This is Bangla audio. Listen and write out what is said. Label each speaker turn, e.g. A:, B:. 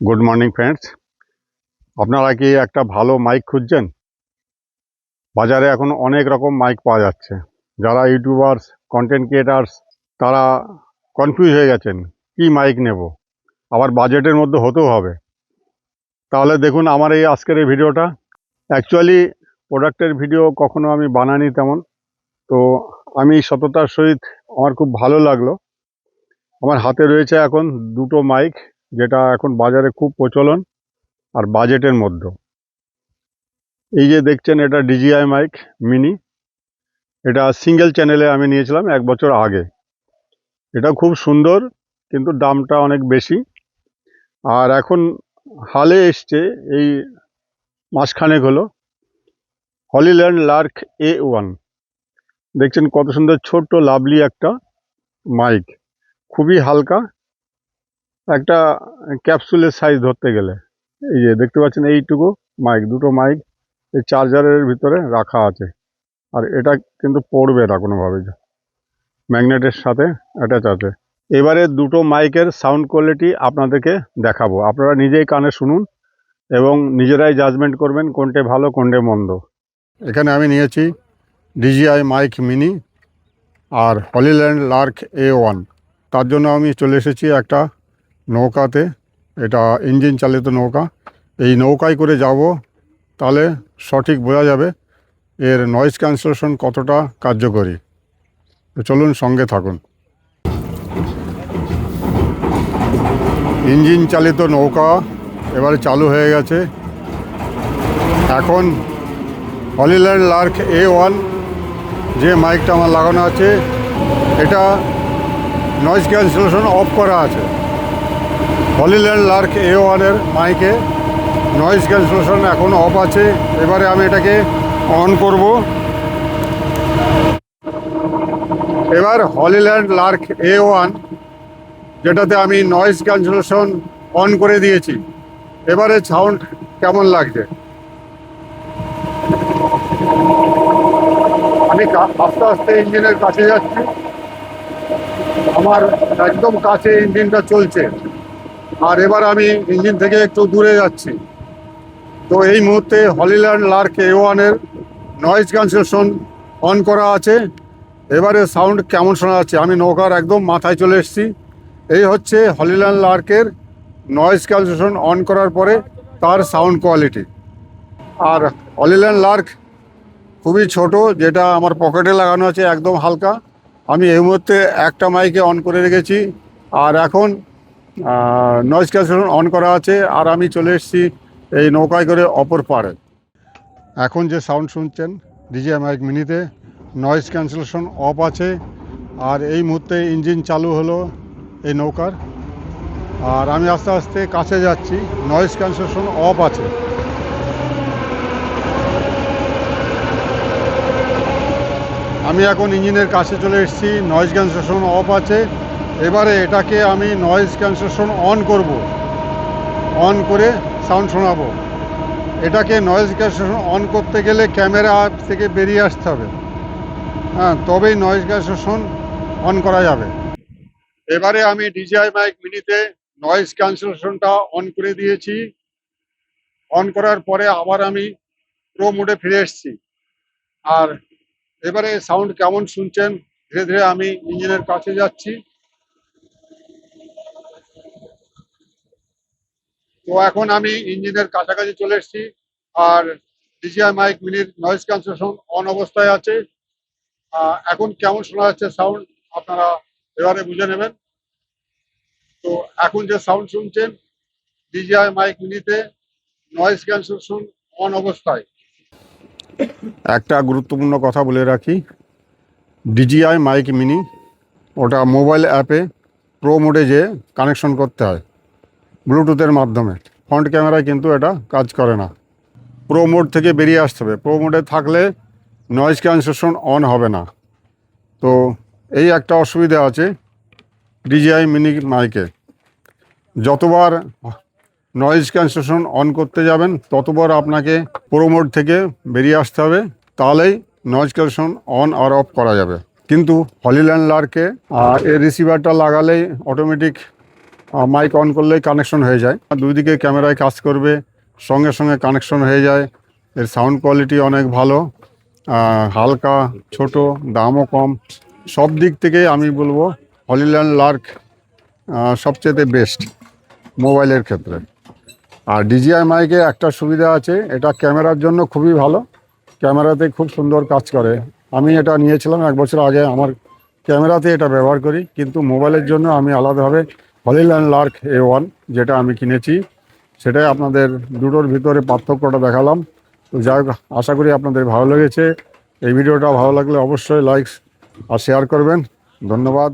A: গুড মর্নিং ফ্রেন্ডস আপনারা কি একটা ভালো মাইক খুঁজছেন? বাজারে এখন অনেক রকম মাইক পাওয়া যাচ্ছে। যারা ইউটিউবার্স কন্টেন্ট ক্রিয়েটার্স তারা কনফিউজ হয়ে গেছেন, কি মাইক নেব? আবার বাজেটের মধ্যে হতেও হবে। তাহলে দেখুন আমার এই আজকের এই ভিডিওটা। অ্যাকচুয়ালি প্রোডাক্টের ভিডিও কখনো আমি বানানি তেমন। তো আমি সততার সহিত আমার খুব ভালো লাগল। আমার হাতে রয়েছে এখন দুটো মাইক যেটা এখন বাজারে খুব প্রচলন আর বাজেটের মধ্যে এই যে দেখছেন, এটা ডিজিআই মাইক মিনি এটা সিঙ্গেল চ্যানেলে আমি নিয়েছিলাম এক বছর আগে। এটা খুব সুন্দর, কিন্তু দামটা অনেক বেশি। আর এখন হালে এসছে এই মাসখানেক হলো। Hollyland lark A one. দেখছেন কত সুন্দর, ছোট্ট, লাভলি একটা মাইক খুবই হালকা একটা ক্যাপসুলের সাইজ ধরতে গেলে। এই যে দেখতে পাচ্ছেন এইটুকু মাইক দুটো মাইক এই চার্জারের ভিতরে রাখা আছে। আর এটা কিন্তু পড়বে না কোনোভাবে। ম্যাগনেটের সাথে অ্যাটাচ আছে। এবারে দুটো মাইকের সাউন্ড কোয়ালিটি আপনাদেরকে দেখাবো। আপনারা নিজেই কানে শুনুন এবং নিজেরাই জাজমেন্ট করবেন কোনটে ভালো, কোনটে মন্দ। এখানে আমি নিয়েছি ডিজিআই মাইক মিনি আর হলিল্যান্ড লার্ক এ ওয়ান তার জন্য আমি চলে এসেছি একটা নৌকাতে, এটা ইঞ্জিন চালিত নৌকা। এই নৌকায় করে যাব, তাহলে সঠিক বোঝা যাবে এর নয়েজ ক্যান্সেলেশন কতটা কার্যকরী। চলুন সঙ্গে থাকুন। ইঞ্জিন চালিত নৌকা এবারে চালু হয়ে গেছে। এখন হলিল্যান্ড লার্ক এ ওয়ান, যে মাইকটা আমার লাগানো আছে, এটা নয়েজ ক্যান্সেলেশন অফ করা আছে। হলিল্যান্ড লার্ক এ ওয়ানের মাইকে নয়েজ ক্যান্সেলেশন এখন অফ আছে। এবারে আমি এটাকে অন করব। এবার হলিল্যান্ড লার্ক এ ওয়ান, যেটাতে আমি নয়েজ ক্যান্সেলেশন অন করে দিয়েছি। এবারে সাউন্ড কেমন লাগছে? আমি আস্তে আস্তে ইঞ্জিনের কাছে যাচ্ছি। আমার একদম কাছে ইঞ্জিনটা চলছে। আর এবার আমি ইঞ্জিন থেকে একটু দূরে যাচ্ছি। তো এই মুহূর্তে হলিল্যান্ড লার্ক এ ওয়ানের নয়েজ ক্যান্সেলেশন অন করা আছে। এবারে সাউন্ড কেমন শোনা যাচ্ছে? আমি নৌকার একদম মাথায় চলে এসেছি। এই হচ্ছে হলিল্যান্ড লার্কের নয়েজ ক্যান্সেলেশন অন করার পরে তার সাউন্ড কোয়ালিটি আর হলিল্যান্ড লার্ক খুবই ছোট, যেটা আমার পকেটে লাগানো আছে একদম হালকা। আমি এই মুহূর্তে একটা মাইকে অন করে রেখেছি। আর এখন নয়েজ ক্যান্সেলেশন অন করা আছে, আর আমি চলে এসেছি এই নৌকায় করে অপর পাড়ে এখন যে সাউন্ড শুনছেন ডিজে মাইক মিনিতে নয়েজ ক্যান্সেলেশন অফ আছে, আর এই মুহূর্তে ইঞ্জিন চালু হলো এই নৌকার। আর আমি আস্তে আস্তে কাছে যাচ্ছি নয়েজ ক্যান্সেলেশন অফ আছে। আমি এখন ইঞ্জিনের কাছে চলে এসেছি নয়েজ ক্যান্সেলেশন অফ আছে। এবারে এটাকে আমি নয়েজ ক্যান্সেলেশন অন করব। অন করে সাউন্ড শোনাবো। এটাকে নয়েজ ক্যান্সেলেশন অন করতে গেলে ক্যামেরা থেকে বেরিয়ে আসতে হবে। হ্যাঁ তবেই নয়েজ ক্যান্সেলেশন অন করা যাবে। এবারে আমি ডিজিআই মাইক মিনিতে নয়েজ ক্যান্সেলেশনটা অন করে দিয়েছি। অন করার পরে আবার আমি প্রো মোডে ফিরে এসেছি। আর এবারে সাউন্ড কেমন শুনছেন, ধীরে ধীরে আমি ইঞ্জিনের কাছে যাচ্ছি। তো এখন আমি ইঞ্জিনের কাছাকাছি চলে এসেছি, আর ডিজিআই মাইক মিনির নয়েজ ক্যান্সেলেশন অন অবস্থায় আছে। এখন কেমন শোনা যাচ্ছে সাউন্ড আপনারা এবারে বুঝে নেবেন। তো এখন যে সাউন্ড শুনছেন ডিজিআই মাইক মিনিতে নয়েজ ক্যান্সেলেশন অন অবস্থায়। একটা গুরুত্বপূর্ণ কথা বলে রাখি ডিজিআই মাইক মিনি ওটা মোবাইল অ্যাপে প্রো মোডে যে কানেকশন করতে হয়। ব্লুটুথের মাধ্যমে। ফ্রন্ট ক্যামেরায় কিন্তু এটা কাজ করে না। প্রো মোড থেকে বেরিয়ে আসতে হবে। প্রো মোডে থাকলে নয়েজ ক্যান্সেলেশন অন হবে না। তো এই একটা অসুবিধা আছে ডিজিআই মিনি মাইকে যতবার নয়েজ ক্যান্সেলেশন অন করতে যাবেন, ততবার আপনাকে প্রো মোড থেকে বেরিয়ে আসতে হবে। তাহলেই নয়েজ ক্যান্সেলেশন অন আর অফ করা যাবে। কিন্তু হলিল্যান্ড লার্কে আর এর রিসিভারটা লাগালেই অটোমেটিক মাইক অন করলেই কানেকশন হয়ে যায়। দুই দিকে ক্যামেরায় কাজ করবে, সঙ্গে সঙ্গে কানেকশন হয়ে যায়। এর সাউন্ড কোয়ালিটি অনেক ভালো হালকা, ছোট, দামও কম। সব দিক থেকে আমি বলব, হলিল্যান্ড লার্ক সবচেয়ে বেস্ট মোবাইলের ক্ষেত্রে। আর ডিজিআই মাইকে একটা সুবিধা আছে, এটা ক্যামেরার জন্য খুবই ভালো। ক্যামেরাতে খুব সুন্দর কাজ করে। আমি এটা নিয়েছিলাম এক বছর আগে, আমার ক্যামেরাতে এটা ব্যবহার করি, কিন্তু মোবাইলের জন্য আমি আলাদাভাবে হলিল্যান্ড লার্ক এ ওয়ান যেটা আমি কিনেছি, সেটাই আপনাদের দুটোর ভিতরে পার্থক্যটা দেখালাম। তো যাই আশা করি আপনাদের ভালো লেগেছে। এই ভিডিওটা ভালো লাগলে অবশ্যই লাইক আর শেয়ার করবেন। ধন্যবাদ।